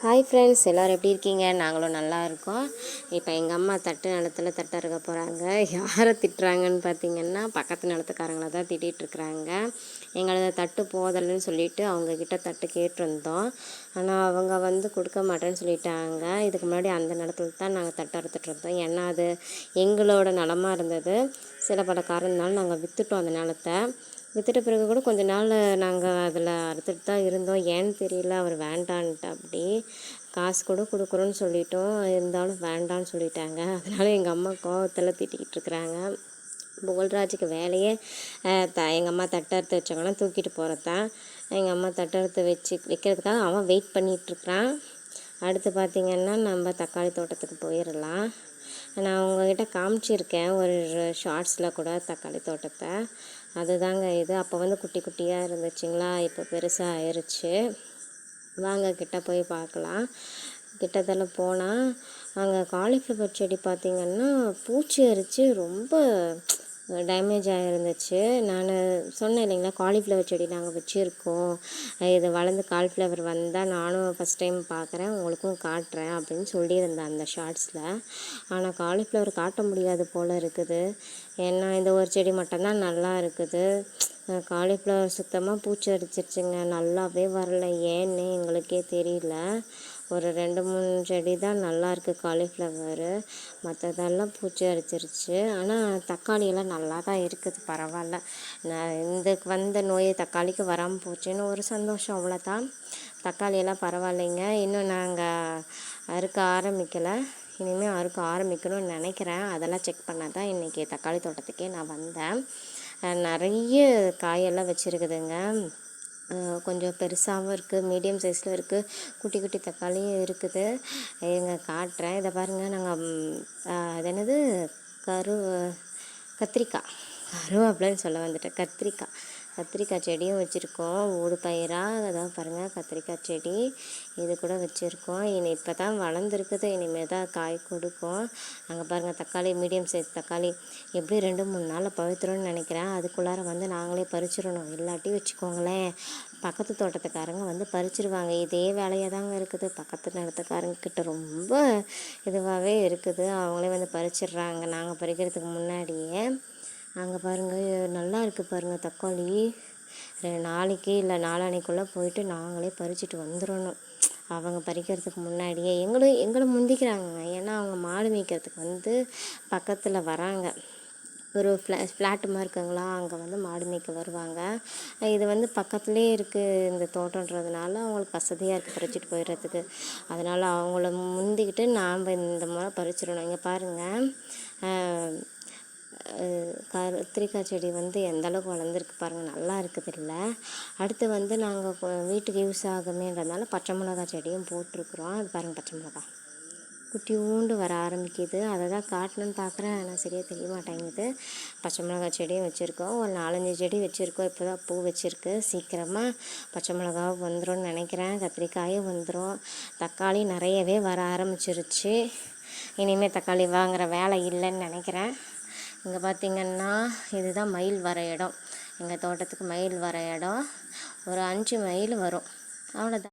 Hi friends எல்லோரும் எப்படி இருக்கீங்க? நாங்களும் நல்லா இருக்கோம். இப்போ எங்கள் அம்மா தட்டு நிலத்துல தட்டை இருக்க போகிறாங்க யாரை திட்டுறாங்கன்னு பார்த்தீங்கன்னா பக்கத்து நிலத்துக்காரங்கள தான் திட்டிகிட்ருக்குறாங்க எங்களது தட்டு போதலைன்னு சொல்லிட்டு அவங்கக்கிட்ட தட்டு கேட்டிருந்தோம். ஆனால் அவங்க வந்து கொடுக்க மாட்டேன்னு சொல்லிட்டாங்க. இதுக்கு முன்னாடி அந்த நிலத்துல தான் நாங்கள் தட்டு அறுத்துட்டு இருந்தோம். ஏன்னா அது எங்களோட நிலமாக இருந்தது. சில பல காரணத்தினால நாங்கள் விற்றுட்டோம் அந்த நிலத்தை. விற்றுட்ட பிறகு கூட கொஞ்ச நாள் நாங்கள் அதில் அறுத்துட்டு தான் இருந்தோம். ஏன்னு தெரியல அவர் வேண்டான்ட்டு அப்படி காசு கூட கொடுக்குறோன்னு சொல்லிட்டோம். இருந்தாலும் வேண்டான்னு சொல்லிட்டாங்க. அதனால் எங்கள் அம்மா கோவத்தில் திட்டிக்கிட்டு இருக்கிறாங்க. புகழ்ராஜுக்கு வேலையே த எங்கள் அம்மா தட்டறுத்து வச்சாங்கன்னா தூக்கிட்டு போகிறது தான் எங்கள் அம்மா தட்டறுத்து வச்சு வைக்கிறதுக்காக அவன் வெயிட் பண்ணிகிட்ருக்குறான் அடுத்து பார்த்திங்கன்னா நம்ம தக்காளி தோட்டத்துக்கு போயிடலாம் நான் உங்ககிட்ட காமிச்சிருக்கேன். ஒரு ஷார்ட்ஸில் கூட தக்காளி தோட்டத்தை. அதுதாங்க இது. அப்போ வந்து குட்டி குட்டியாக இருந்துச்சுங்களா? இப்போ பெருசாக ஆயிடுச்சு வாங்க கிட்ட போய் பார்க்கலாம் கிட்டத்தில் போனால் அங்கே காலிஃப்ளவர் செடி பார்த்திங்கன்னா பூச்சி அரிச்சு ரொம்ப டேமேஜ் ஆகிருந்துச்சு நான் சொன்னேன் இல்லைங்களா காலிஃப்ளவர் செடி நாங்கள் வச்சுருக்கோம். இது வளர்ந்து காலிஃப்ளவர் வந்தால் நானும் ஃபஸ்ட் டைம் பார்க்குறேன் உங்களுக்கும் காட்டுறேன் அப்படின்னு சொல்லியிருந்தேன் அந்த ஷார்ட்ஸில் ஆனால் காலிஃப்ளவர் காட்ட முடியாது போல் இருக்குது. ஏன்னா இந்த ஒரு செடி மட்டும்தான் நல்லா இருக்குது. காலிஃப்ளவர் சுத்தமாக பூச்சி அடிச்சிருச்சுங்க நல்லாவே வரல. ஏன்னு எங்களுக்கே தெரியல. ஒரு ரெண்டு மூணு செடி தான் நல்லாயிருக்கு காலிஃப்ளவரு மற்றதெல்லாம் பூச்சி அடிச்சிருச்சு ஆனால் தக்காளியெல்லாம் நல்லா தான் இருக்குது. பரவாயில்ல நான் இந்த வந்த நோய் தக்காளிக்கு வராமல் போச்சுன்னு ஒரு சந்தோஷம் அவ்வளோதான் தக்காளியெல்லாம் பரவாயில்லைங்க. இன்னும் நாங்கள் அறுக்க ஆரம்பிக்கலை. இனிமேல் அறுக்க ஆரம்பிக்கணும்னு நினைக்கிறேன். அதெல்லாம் செக் பண்ண தான் இன்றைக்கி தக்காளி தோட்டத்துக்கே நான் வந்தேன். நிறைய காயெல்லாம் வச்சுருக்குதுங்க. கொஞ்சம் பெருசாகவும் இருக்குது மீடியம் சைஸில் இருக்குது குட்டி குட்டி தக்காளியும் இருக்குது. எங்கள் காட்டுறேன். இதை பாருங்கள் நாங்கள் அது என்னது? கரு கத்திரிக்காய். கருவேப்பிலைன்னு சொல்ல வந்துட்டேன். கத்திரிக்காய். கத்திரிக்காய் செடியும் வச்சுருக்கோம். ஊடு பயிராக அதான் பாருங்கள் கத்திரிக்காய் செடி. இது கூட வச்சுருக்கோம். இனி இப்போ தான் வளர்ந்துருக்குது. இனிமேல் தான் காய் கொடுக்கும் அங்கே பாருங்கள் தக்காளி மீடியம் சைஸ் தக்காளி. எப்படி ரெண்டு மூணு நாளில் பழுத்துரும்னு நினைக்கிறேன். அதுக்குள்ளார வந்து நாங்களே பறிச்சிடணும். இல்லாட்டி வச்சுக்கோங்களேன். பக்கத்து தோட்டத்துக்காரங்க வந்து பறிச்சிருவாங்க. இதே வேலையாக தாங்க இருக்குது. பக்கத்து நிலத்துக்காரங்க கிட்ட ரொம்ப இதுவாகவே இருக்குது. அவங்களே வந்து பறிச்சிடுறாங்க. நாங்கள் பறிக்கிறதுக்கு முன்னாடியே. அங்கே பாருங்கள் நல்லா இருக்குது பாருங்கள் தக்காளி. ரெ- நாளைக்கு இல்லை நாளானைக்குள்ளே போயிட்டு நாங்களே பறிச்சுட்டு வந்துடணும் அவங்க பறிக்கிறதுக்கு முன்னாடியே. எங்களும் எங்களை முந்திக்கிறாங்க. ஏன்னா அவங்க மாடு மேய்க்கிறதுக்கு வந்து பக்கத்தில் வராங்க. ஒரு ஃப்ளா ஃப்ளாட்டு மாதிரி இருக்குங்களா அங்கே வந்து மாடு மேய்க்க வருவாங்க. இது வந்து பக்கத்துலேயே இருக்குது இந்த தோட்டன்றதுனால அவங்களுக்கு வசதியாக இருக்குது பறிச்சுட்டு போயிடுறதுக்கு அதனால் அவங்கள முந்திக்கிட்டு நாம் இந்த முறை பறிச்சிடணும். இங்கே பாருங்கள் கத்திரிக்காய் செடி வந்து எந்த அளவுக்கு வளர்ந்துருக்கு பாருங்கள் நல்லா இருக்குது இல்லை அடுத்து வந்து நாங்கள் வீட்டுக்கு யூஸ் ஆகுமேன்றதுனால பச்சை மிளகாய் செடியும் போட்டிருக்குறோம். அது பாருங்கள் பச்சை மிளகாய் குட்டியூண்டு வர ஆரம்பிக்குது. அதை தான் காட்டணும்னு பார்க்குறேன் ஆனால் சரியாக தெரிய மாட்டேங்குது. பச்சை மிளகாய் செடியும் வச்சுருக்கோம். ஒரு நாலஞ்சு செடி வச்சுருக்கோம். இப்போ தான் பூ வச்சுருக்கு. சீக்கிரமாக பச்சை மிளகாவும் வந்துடும் நினைக்கிறேன். கத்திரிக்காயும் வந்துடும் தக்காளி நிறையவே வர ஆரம்பிச்சிருச்சு. இனிமேல் தக்காளி வாங்குகிற வேலை இல்லைன்னு நினைக்கிறேன். இங்கே பார்த்திங்கன்னா இதுதான் மயில் வர இடம். எங்கள் தோட்டத்துக்கு மயில் வர இடம். ஒரு அஞ்சு மயில் வரும். அவ்வளோதான்